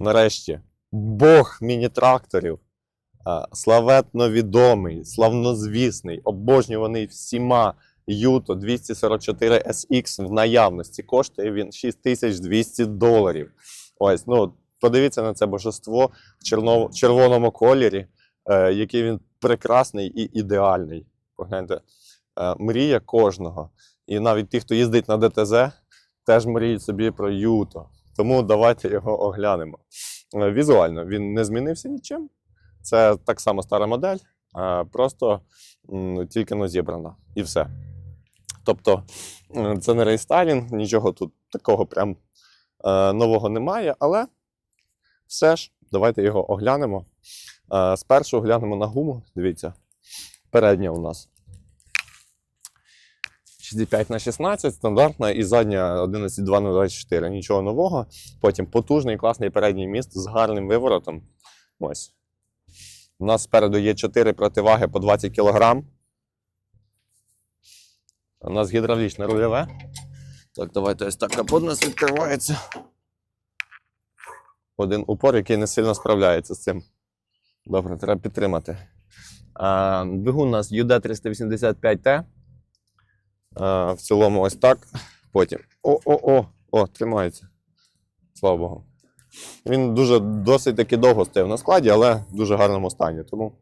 нарешті, Бог міні-тракторів, славетно відомий, славнозвісний, обожнюваний всіма Юто 244 SX в наявності. Коштує він 6200 доларів. Ось, ну, подивіться на це божество в червоному кольорі, е, який він прекрасний і ідеальний. Погляньте, е, мрія кожного. І навіть ті, хто їздить на ДТЗ, теж мріють собі про Юто. Тому давайте його оглянемо. Е, Візуально він не змінився нічим. Це так само стара модель, просто тільки но зібрана. І все. Тобто, це не рейстайлінг, нічого тут такого прям е, нового немає, але все ж, давайте його оглянемо. Е, Спершу оглянемо на гуму. Дивіться, передня у нас 65 на 16 стандартна і задня 11.2 на 24. Нічого нового. Потім потужний класний передній міст з гарним виворотом. Ось. У нас спереду є 4 противаги по 20 кг. У нас гідравлічне рульове. Так, давайте ось так капот у нас відкривається. Один упор, який не сильно справляється з цим. Добре, треба підтримати. Двигун у нас UD385T. В цілому ось так. Потім. О-о-о! О, тримається. Слава Богу. Він дуже досить таки довго стояв на складі, але в дуже гарному стані. Тому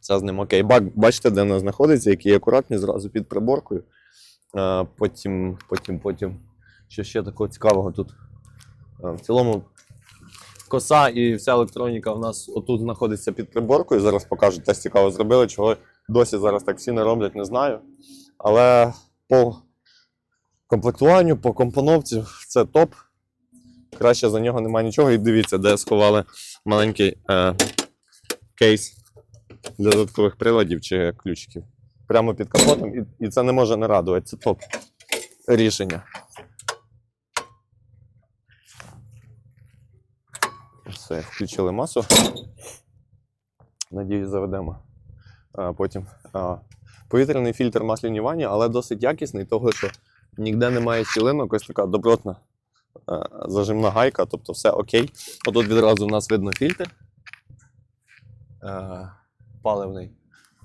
це з ним окей. Бак, бачите, де вона знаходиться, який акуратний зразу під приборкою. А, потім, потім, потім. Що ще такого цікавого тут? А, в цілому коса і вся електроніка у нас отут знаходиться під приборкою. Зараз покажу, теж цікаво зробили. Чого досі зараз так всі не роблять, не знаю. Але по комплектуванню, по компоновці це топ. Краще за нього немає нічого. І дивіться, де сховали маленький е, кейс для додаткових приладів чи ключиків. Прямо під капотом, і, і це не може не радувати. Це топ рішення. Все, включили масу. Надіюсь, заведемо. А, потім а, повітряний фільтр масляні ванні, але досить якісний, того що ніде немає щілинок, ось така добротна зажимна гайка, тобто все окей. Отут відразу у нас видно фільтр. Паливний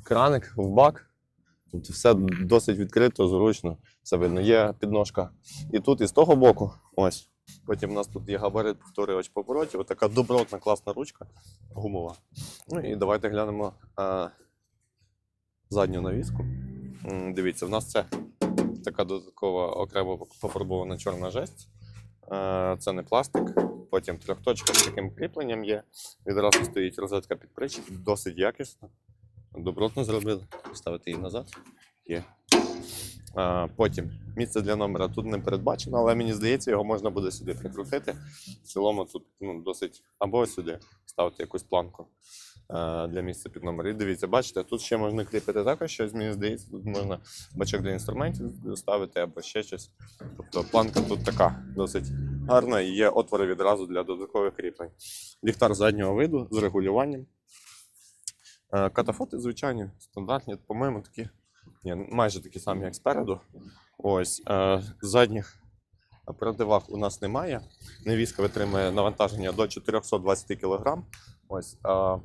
краник в бак. Тобто все досить відкрито, зручно, все видно. Є підножка і тут, і з того боку. Ось. Потім у нас тут є габарит повторювач поворотів. Ось така добротна, класна ручка гумова. Ну і давайте глянемо а, задню навіску. Дивіться, в нас це така додаткова окремо пофарбована чорна жесть. Е, Це не пластик. Потім трьохточка з таким кріпленням є. Відразу стоїть розетка під причіп, досить якісно. Добротно зробили. Ставити її назад. Є. А, потім місце для номера тут не передбачено, але мені здається, його можна буде сюди прикрутити. В цілому тут ну, досить або сюди ставити якусь планку для місця під номер. І дивіться, бачите, тут ще можна кріпити також щось, мені здається, тут можна бачок для інструментів ставити або ще щось. Тобто планка тут така досить гарна і є отвори відразу для додаткових кріплень. Ліхтар заднього виду з регулюванням. Е, Катафоти, звичайні, стандартні, по-моєму, такі, ні, майже такі самі, як спереду. Ось е, задніх противаг у нас немає. Невіска витримує навантаження до 420 кг. Ось е,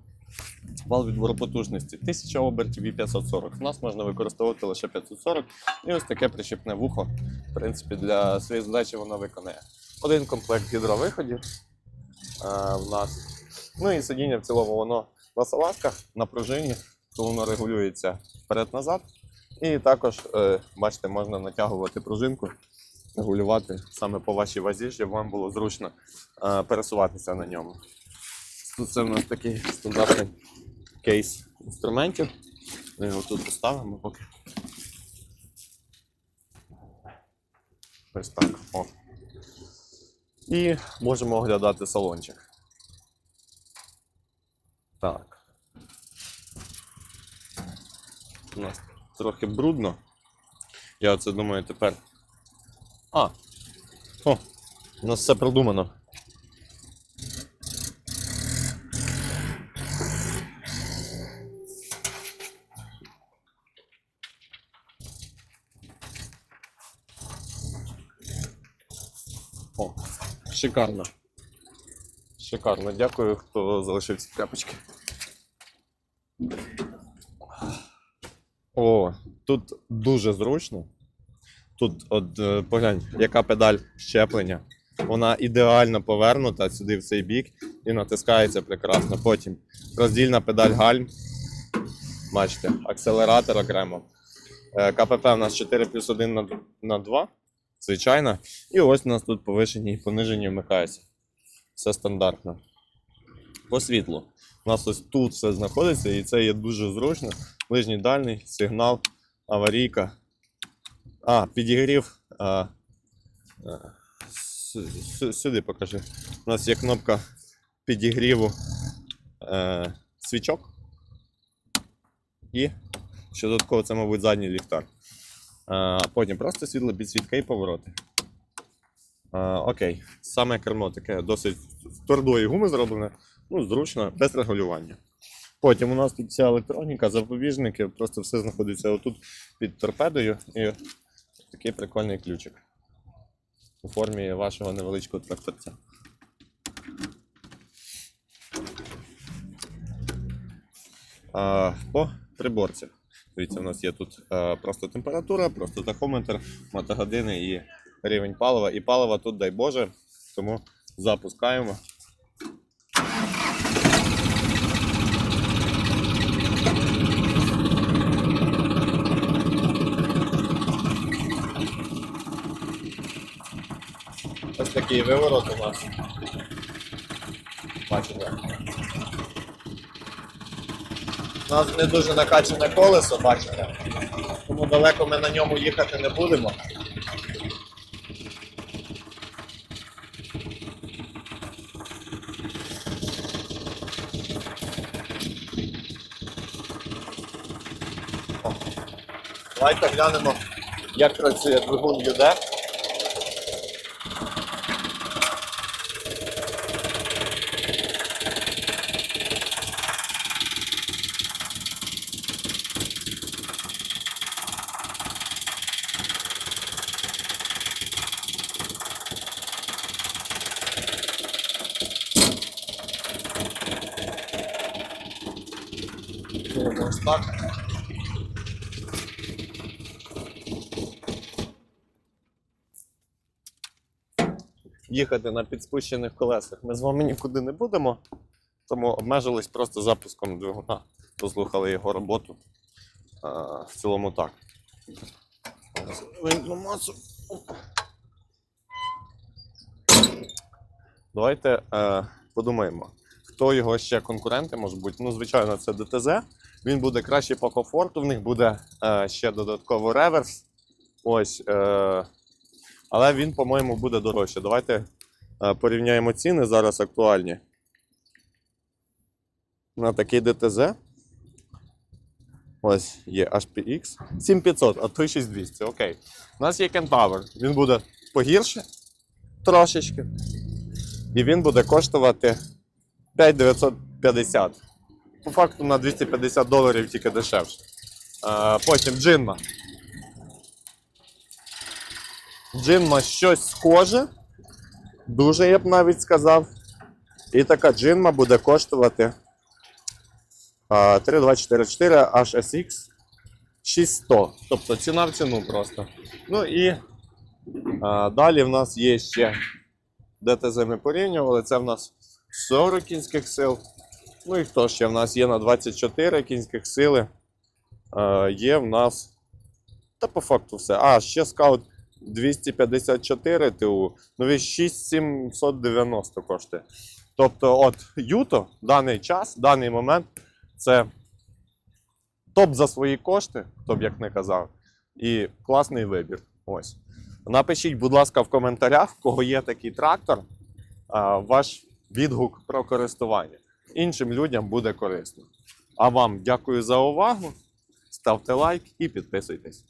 вал відбору потужності 1000 обертів і 540. У нас можна використовувати лише 540. І ось таке прищепне вухо. В принципі, для своєї задачі воно виконає. Один комплект гідровиходів е, в нас. Ну і сидіння в цілому воно на салазках, на пружині, то воно регулюється вперед-назад. І також, е, бачите, можна натягувати пружинку, регулювати саме по вашій вазі, щоб вам було зручно е, пересуватися на ньому. Тут це в нас такий стандартний кейс інструментів. Ми його тут поставимо поки. Ось так. О. І можемо оглядати салончик. Так. У нас трохи брудно. Я оце думаю тепер. А! О! У нас все продумано. О, шикарно. Шикарно, дякую, хто залишив ці тряпочки. О, тут дуже зручно. Тут, от е, поглянь, яка педаль щеплення. Вона ідеально повернута сюди в цей бік і натискається прекрасно. Потім роздільна педаль гальм. Бачите, акселератор окремо. Е, КПП у нас 4 плюс 1 на 2, звичайно. І ось у нас тут повишені і понижені вмикаються. Все стандартно. По світлу. У нас ось тут все знаходиться, і це є дуже зручно. Ближній дальній, сигнал, аварійка. А, підігрів. А, а, сю- сю- сюди покажи. У нас є кнопка підігріву е, свічок. І ще додатково це, мабуть, задній ліхтар. А потім просто світло, підсвітка і повороти. А, окей, саме кермо таке досить твердої гуми зроблене, ну, зручно, без регулювання. Потім у нас тут вся електроніка, запобіжники, просто все знаходиться отут під торпедою і такий прикольний ключик у формі вашого невеличкого тракторця. А, по приборцях. Дивіться, у нас є тут е, просто температура, просто тахометр, мотогодини і рівень палива. І палива тут, дай Боже, тому запускаємо. Ось такий виворот у нас. Бачите. У нас не дуже накачане колесо, бачите. Тому далеко ми на ньому їхати не будемо. Давайте глянемо, як працює двигун UD. Ось так. Їхати на підспущених колесах ми з вами нікуди не будемо, тому обмежились просто запуском двигуна. Послухали його роботу. А, в цілому так. Давайте е, подумаємо, хто його ще конкуренти може бути. Ну, звичайно, це ДТЗ. Він буде краще по комфорту, в них буде е, ще додатково реверс. Ось. Е, але він, по-моєму, буде дорожче. Давайте е, порівняємо ціни зараз актуальні. На такий ДТЗ. Ось є HPX 7500, а той 6200. Окей. У нас є Kentaur. Він буде погірше трошечки. І він буде коштувати 5950. По факту на 250 доларів тільки дешевше. Е, потім джинма. Джинма щось схоже. Дуже я б навіть сказав. І така джинма буде коштувати е, 3244 HSX 6100. Тобто ціна в ціну просто. Ну і е, далі в нас є ще ДТЗ ми порівнювали. Це в нас 40 кінських сил. Ну і хто ще в нас є на 24 кінських сили. Е, є в нас. Та по факту все. А, ще скаут 254 ТУ. Він 6790 коштує. Тобто, от Юто даний час, даний момент, це топ за свої кошти, хто б як не казав. І класний вибір. Ось. Напишіть, будь ласка, в коментарях, в кого є такий трактор, ваш відгук про користування. Іншим людям буде корисно. А вам дякую за увагу. Ставте лайк і підписуйтесь.